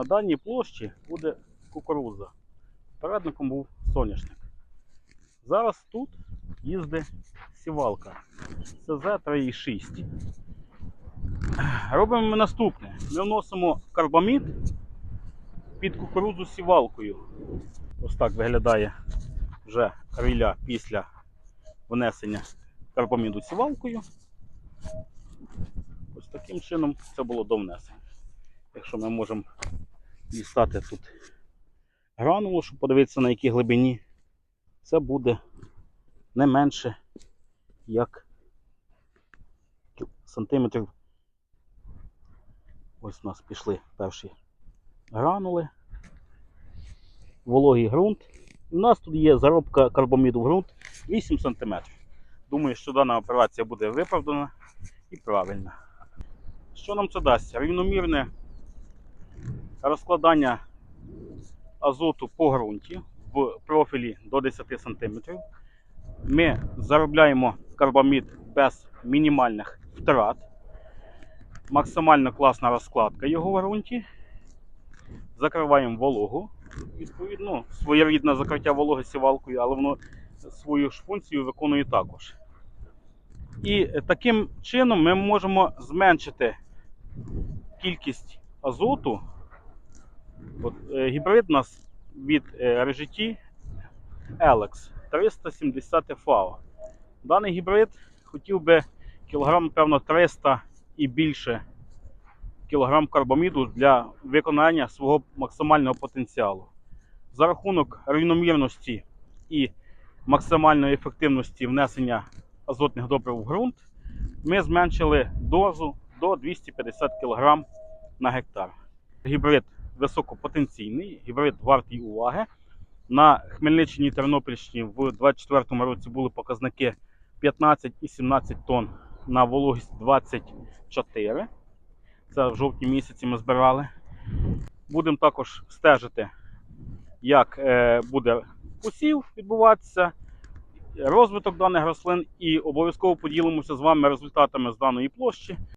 На даній площі буде кукурудза. Передником був соняшник. Зараз тут їздить сівалка СЗ-3,6. Робимо ми наступне. Ми вносимо карбамід під кукурудзу сівалкою. Ось так виглядає вже криля після внесення карбаміду сівалкою. Ось таким чином це було до внесення. Якщо ми можемо дістати тут гранулу, щоб подивитися на якій глибині, це буде не менше як сантиметрів. Ось у нас пішли перші гранули, вологий ґрунт. У нас тут є заробка карбаміду в ґрунт 8 см. Думаю, що дана операція буде виправдана і правильна. Що нам це дасть? Рівномірне розкладання азоту по ґрунті в профілі до 10 см. Ми заробляємо карбамід без мінімальних втрат. Максимально класна розкладка його в ґрунті. Закриваємо вологу. Відповідно, своєрідне закриття вологи сівалкою, але воно свою ж функцію виконує також. І таким чином ми можемо зменшити кількість азоту. От, е, гібрид у нас від RGT Alex 370 FAO. Даний гібрид хотів би кілограм, певно, 300 і більше кілограм карбаміду для виконання свого максимального потенціалу. За рахунок рівномірності і максимальної ефективності внесення азотних добрив в ґрунт, ми зменшили дозу до 250 кг на гектар. Гібрид високопотенційний, гібрид вартий уваги. На Хмельниччині і Тернопільщині в 2024 році були показники 15 і 17 тонн на вологість 24. Це в жовтні місяці ми збирали. Будемо також стежити, як е, буде посів відбуватися, розвиток даних рослин і обов'язково поділимося з вами результатами з даної площі.